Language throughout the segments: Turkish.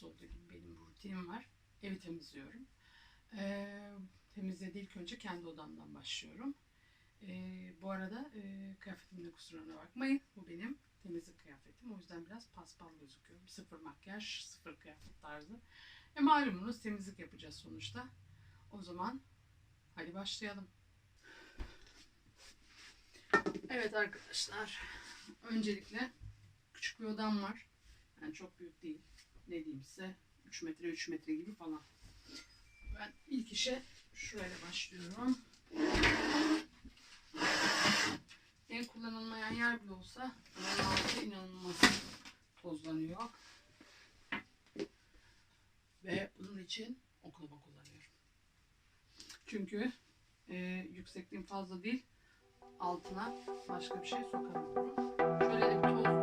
cumartesi olduğu gibi benim rutinim var. Evi temizliyorum. Ee, temizlediği ilk önce kendi odamdan başlıyorum. Ee, bu arada e, kıyafetimin kusuruna bakmayın. Bu benim temizlik kıyafetim. O yüzden biraz paspal gözüküyorum. Sıfır makyaj, sıfır kıyafet tarzı. E malumunuz temizlik yapacağız sonuçta. O zaman hadi başlayalım. Evet arkadaşlar. Öncelikle küçük bir odam var. Yani çok büyük değil. Ne diyeyim size 3 metre 3 metre gibi falan. Ben ilk işe şurayla başlıyorum. En kullanılmayan yer bile olsa altı inanılmaz tozlanıyor. Ve bunun için oklava kullanıyorum. Çünkü e, yüksekliğim fazla değil. Altına başka bir şey sokamıyorum. Şöyle de bir tozluğum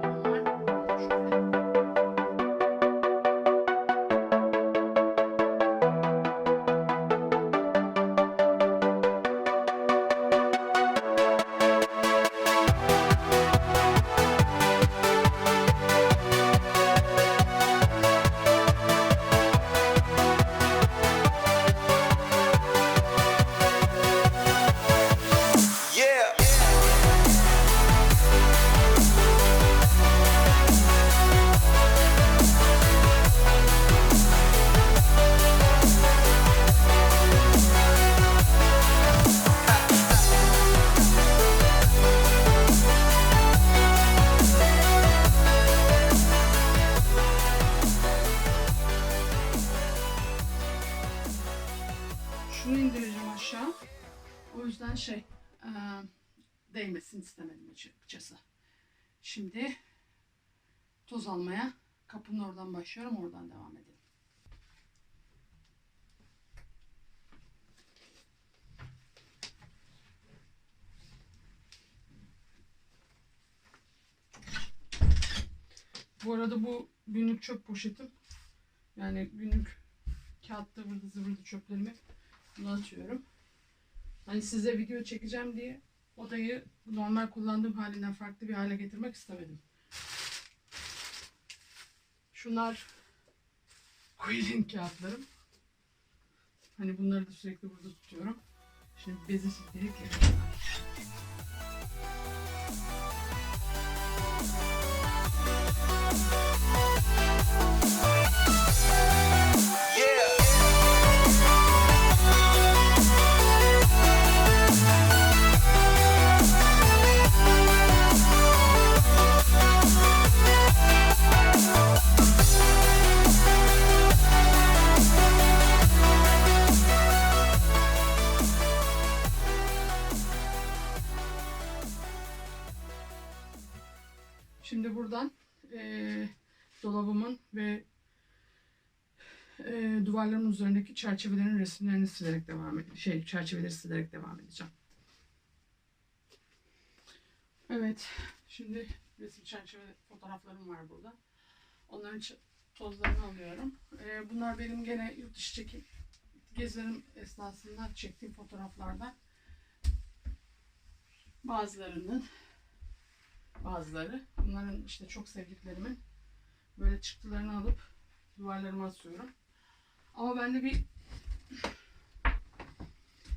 şey eee değmesini istemedim açıkçası. Şimdi toz almaya kapının oradan başlıyorum. Oradan devam edelim. Bu arada bu günlük çöp poşetim. Yani günlük kağıtta zıvırdı zıvırdı çöplerimi buna atıyorum. Hani size video çekeceğim diye odayı normal kullandığım halinden farklı bir hale getirmek istemedim. Şunlar Quill'in kağıtlarım. Hani bunları da sürekli burada tutuyorum. Şimdi bezi silkeleyip yapıyorum. Dolabımın ve eee duvarların üzerindeki çerçevelerin resimlerini silerek devam edeceğim. Şey, çerçeveleri silerek devam edeceğim. Evet, şimdi resim çerçeve fotoğraflarım var burada. Onların tozlarını alıyorum. Eee, bunlar benim gene yurt dışı çekim gezilerim esnasında çektiğim fotoğraflardan bazılarının bazıları. Bunların işte çok sevdiklerimin böyle çıktılarını alıp duvarlarıma asıyorum. Ama bende bir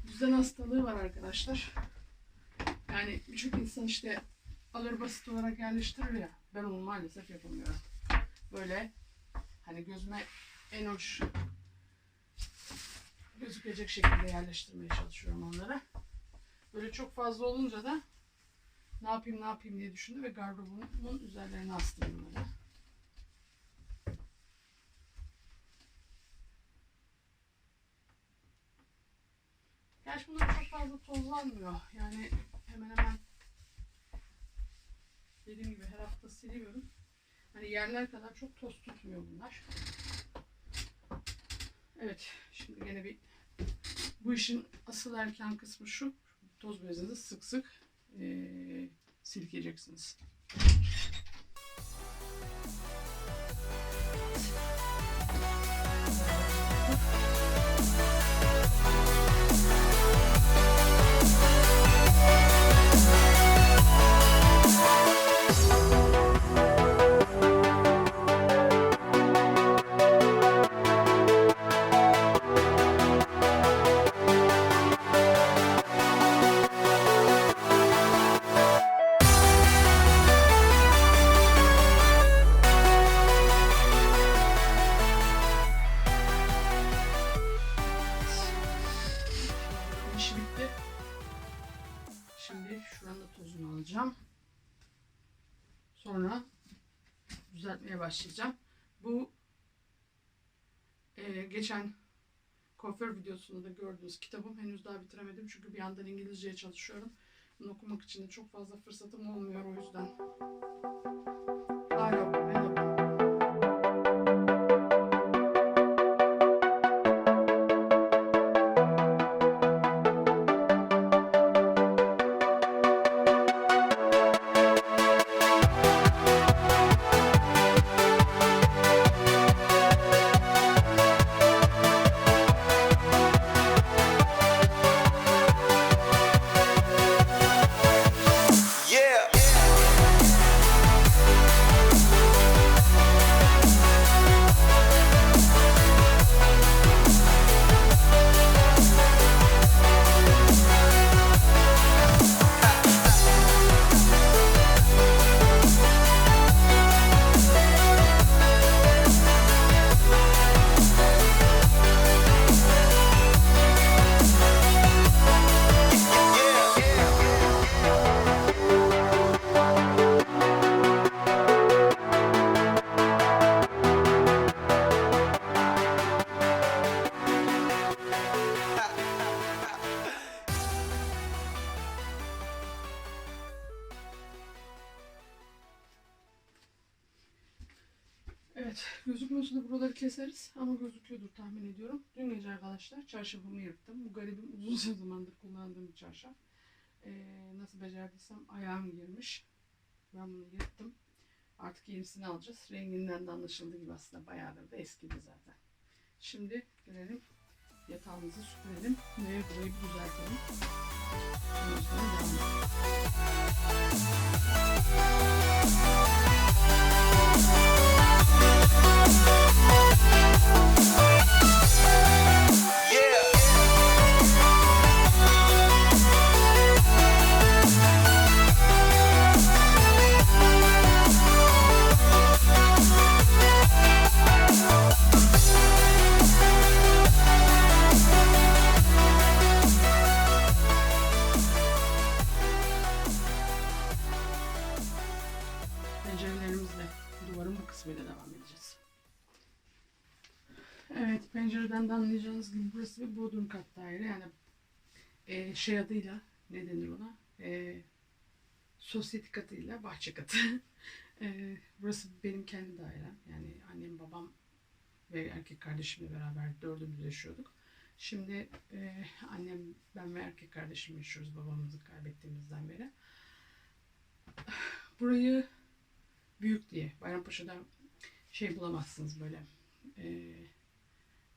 düzen hastalığı var arkadaşlar. Yani birçok insan işte alır basit olarak yerleştirir ya. Ben onu maalesef yapamıyorum. Böyle hani gözüme en hoş gözükecek şekilde yerleştirmeye çalışıyorum onları. Böyle çok fazla olunca da ne yapayım ne yapayım diye düşündü ve gardırobumun üzerlerine astım bunları. Gerçi bunlar çok tozlanmıyor. Yani hemen hemen dediğim gibi her hafta siliyorum. Hani yerler kadar çok toz tutmuyor bunlar. Evet, şimdi gene bir bu işin asıl erken kısmı şu. Toz bezinizi sık sık eee silkeleyeceksiniz. Başlayacağım. Bu e, geçen kuaför videosunda da gördüğünüz kitabım. Henüz daha bitiremedim çünkü bir yandan İngilizceye çalışıyorum. Bunu okumak için de çok fazla fırsatım olmuyor o yüzden. Hala okumaya keseriz ama gözüküyordur tahmin ediyorum. Dün gece arkadaşlar çarşafımı yırttım. Bu garibim uzun zamandır kullandığım bir çarşaf. Ee, nasıl becerdiysem ayağım girmiş. Ben bunu yırttım. Artık yenisini alacağız. Renginden de anlaşıldığı gibi aslında bayağıdır da eskidi zaten. Şimdi gelelim yatağımızı süpürelim ve burayı düzeltelim. O gibi burası bir bodrum kat daire yani e, şey adıyla ne denir ona e, sosyete katıyla bahçe katı. e, burası benim kendi dairem yani annem babam ve erkek kardeşimle beraber dördümüz yaşıyorduk. Şimdi e, annem ben ve erkek kardeşim yaşıyoruz babamızı kaybettiğimizden beri. Burayı büyük diye. Bayrampaşa'da şey bulamazsınız böyle. E,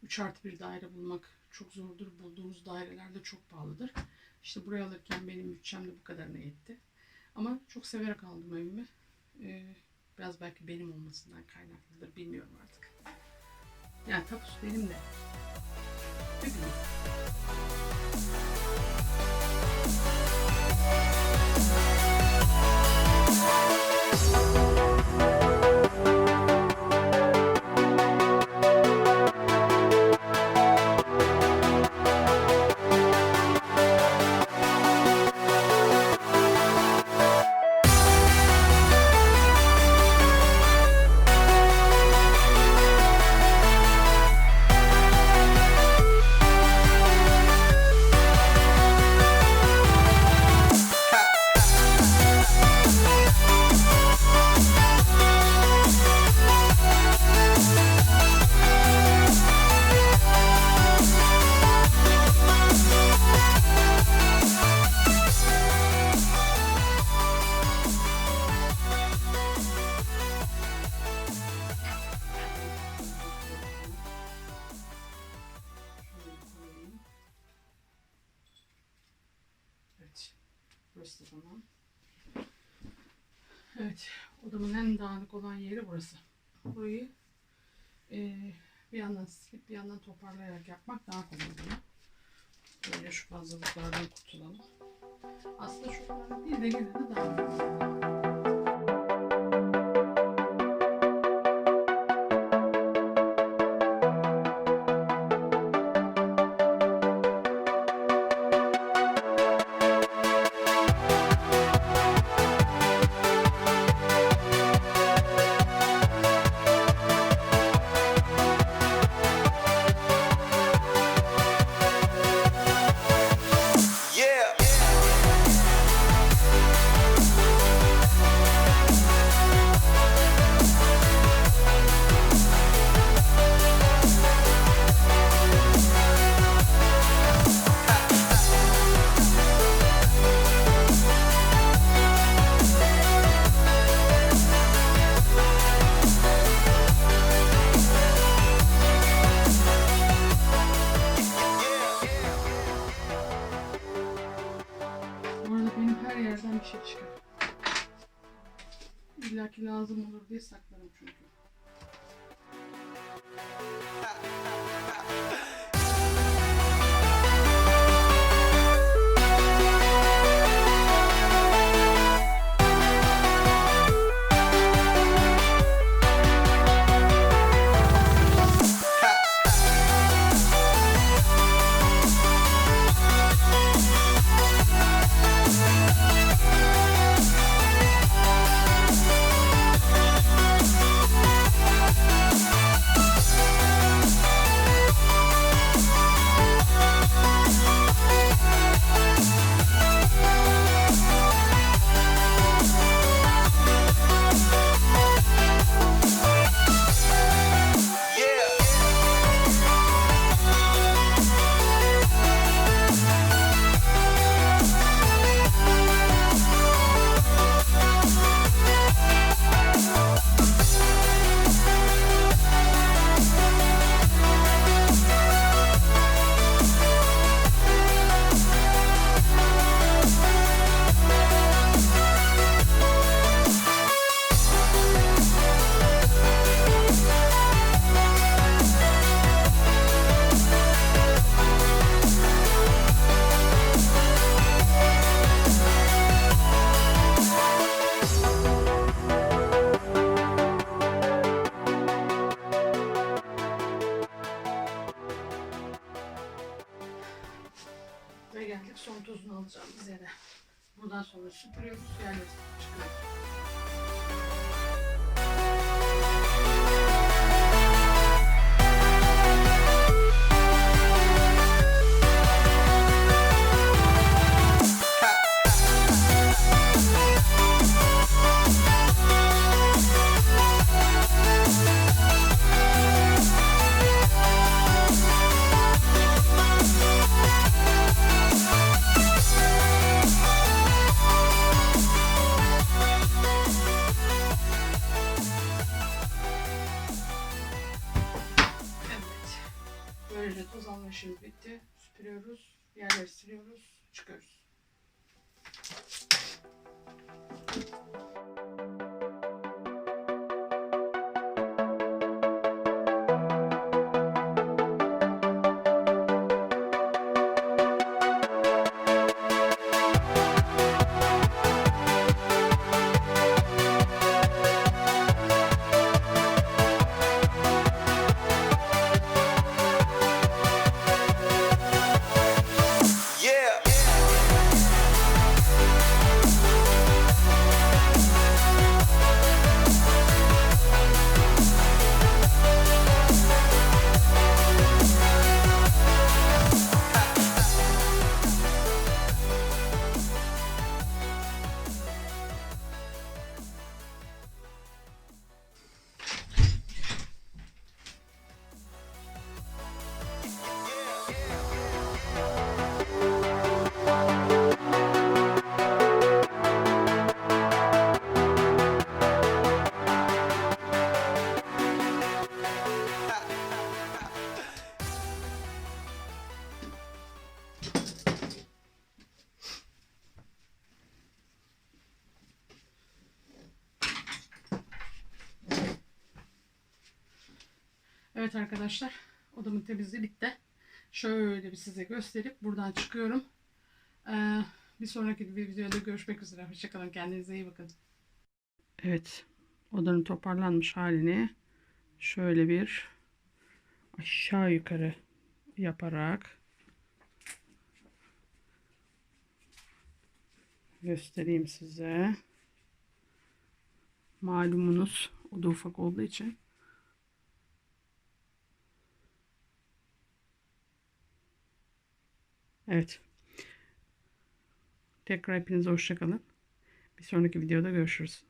3 artı bir daire bulmak çok zordur. Bulduğunuz daireler de çok pahalıdır. İşte buraya alırken benim bütçem de bu kadarına yetti. Ama çok severek aldım evimi. E, biraz belki benim olmasından kaynaklıdır. Bilmiyorum artık. Yani tapus benim de. Ne Evet. Odamın en dağınık olan yeri burası. Burayı eee, bir yandan silip bir yandan toparlayarak yapmak daha kolay oluyor. Böyle şu fazlalıklardan kurtulalım. Aslında şu kadar değil de gene de daha diye saklarım tozunu alacağımız yere. Buradan sonra süpürüyoruz, yerleri çıkıyoruz. Evet arkadaşlar, odamın temizliği bitti. Şöyle bir size gösterip buradan çıkıyorum. Ee, bir sonraki bir videoda görüşmek üzere. Hoşçakalın, kendinize iyi bakın. Evet, odanın toparlanmış halini şöyle bir aşağı yukarı yaparak göstereyim size. Malumunuz oda ufak olduğu için Evet. Tekrar hepinize hoşçakalın. Bir sonraki videoda görüşürüz.